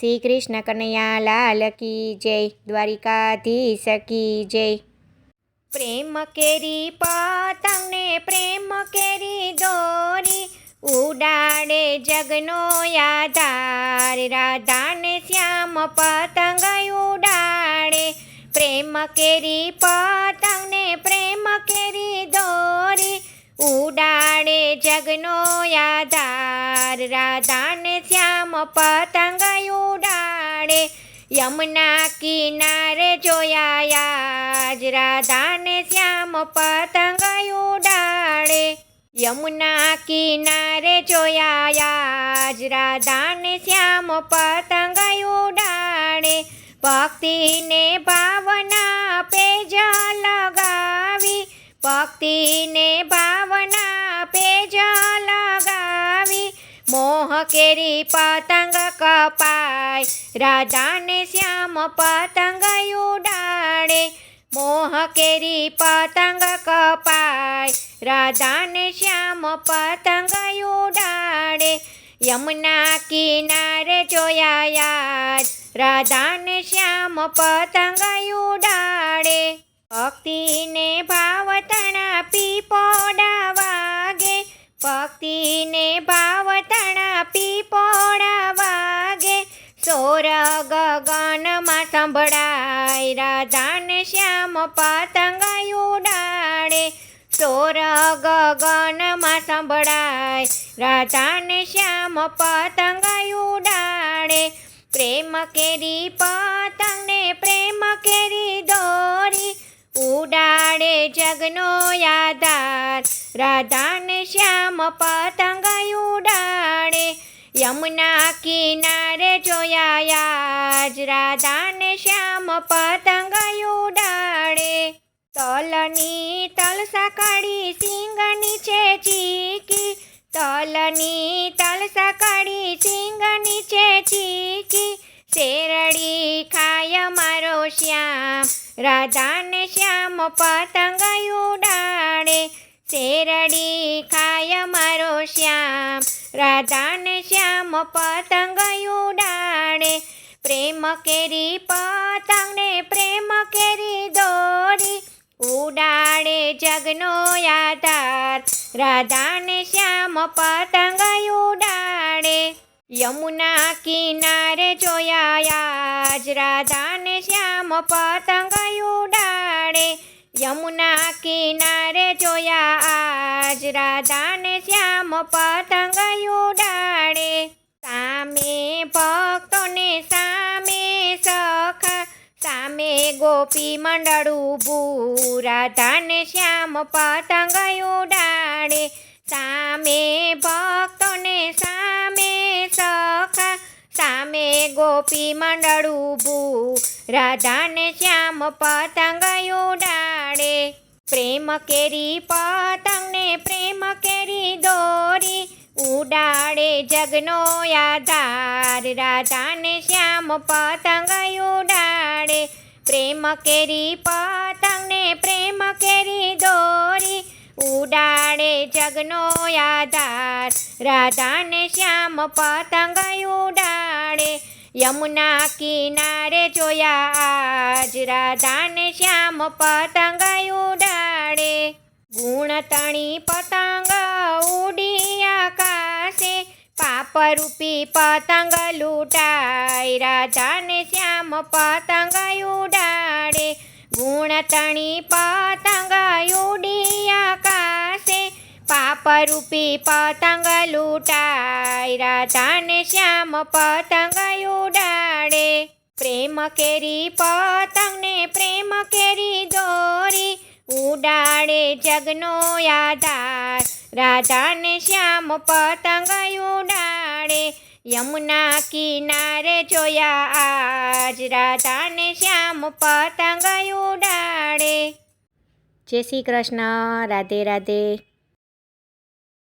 શ્રી કૃષ્ણ કનૈયા લાલ કી જય, દ્વારિકાધીશ કી જય. પ્રેમ કેરી પતંગને પ્રેમ કેરી દોરી, ઉડાડે જગનો યાધાર રાધાને શ્યામ પતંગ ઉડાડે. પ્રેમ કેરી પતંગને પ્રેમ કેરી દોરી, ઉડાડે જગનો યાધાર રાધાને પતંગ ઉડાડે યમુના કિનારે જોયા આજ રાધાને શ્યામ પતંગ ઉડાડે યમુના કિનારે જોયા આજ રાધાને શ્યામ પતંગ ઉડાડે ભક્તિને ભાવના પેજ લગાવી. ભક્તિને ભાવના મોહ કેરી પતંગ કપાય. રાધાને શ્યામ પતંગ ઉડાડે. મોહ કેરી પતંગ કપાય. રાધાને શ્યામ પતંગ ઉડાડે. યમુના કિનારે જોયા યાદ રાધાને શ્યામ પતંગ ઉડાડે ભાવતણા પીપોડા વાગે સોર ગગનમાં સંભળાય, રાધાને શ્યામ પતંગ ઉડાડે સોર ગગનમાં સંભળાય, રાધાને શ્યામ પતંગ ઉડાડે, પ્રેમ કેરી પતંગને પ્રેમ કેરી દોરી, ઉડાડે જગનો યાદાર રાધાને શ્યામ પતંગ ઉડાડે. યમુના કિનારે જોયા આજ રાધાને શ્યામ પતંગ ઉડાડે. તલની તલસા કાઢી સિંગની છે ચીકી. તલની તલસા કાઢી સિંગની છે ચીકી. શેરડી ખાય મારો શ્યામ, રાધાને શ્યામ પતંગ ઉડાડે. શેરડી ખાય મારો શ્યામ રાધાને શ્યામ પતંગ ઉડાડે, પ્રેમ કેરી, પતંગને પ્રેમ કેરી દોરી. ઉડાડે જગનો યાધાર રાધાને શ્યામ પતંગ ઉડાડે. યમુના કિનારે જોયા આજ, રાધાને શ્યામ પતંગ ઉડાડે યમુના કિનારે જોયા આજ રાધાને શ્યામ પતંગ ઉડાડે. સામે ભક્તોને સામે સખા, સામે ગોપી મંડળ ઊભું. રાધાને શ્યામ પતંગ ઉડાડે. સામે ભક્તોને સામે સખા, સામે ગોપી મંડળ ઊભું. રાધાને શ્યામ પતંગ ઉડાડે. પ્રેમ કેરી, પતંગને પ્રેમ કેરી દોરી. ઉડાડે જગનો યાધાર રાધાને શ્યામ પતંગ ઉડાડે. પ્રેમ કેરી, પતંગને પ્રેમ કેરી દોરી. ઉડાડે જગનો યાધાર રાધાને શ્યામ પતંગ ઉડાડે. યમુના કિનારે જોયા. આજ રાધાને શ્યામ પતંગ ઉડાડે. ગુણ તણી પતંગ ઉડી આકાશે. પાપરૂપી પતંગ લૂંટાય. રાધાને શ્યામ પતંગ ઉડાડે. ગુણ તણી પતંગ ઉડી પાપરૂપી પતંગ લૂંટાય. રાધાને શ્યામ પતંગ ઉડાડે. પ્રેમ કેરી, પતંગને પ્રેમ કેરી દોરી ઉડાડે જગનો યાધાર રાધાને શ્યામ પતંગ ઉડાડે. યમુના કિનારે જોયા આજ. રાધાને શ્યામ પતંગ ઉડાડે. જય શ્રી કૃષ્ણ. રાધે રાધે.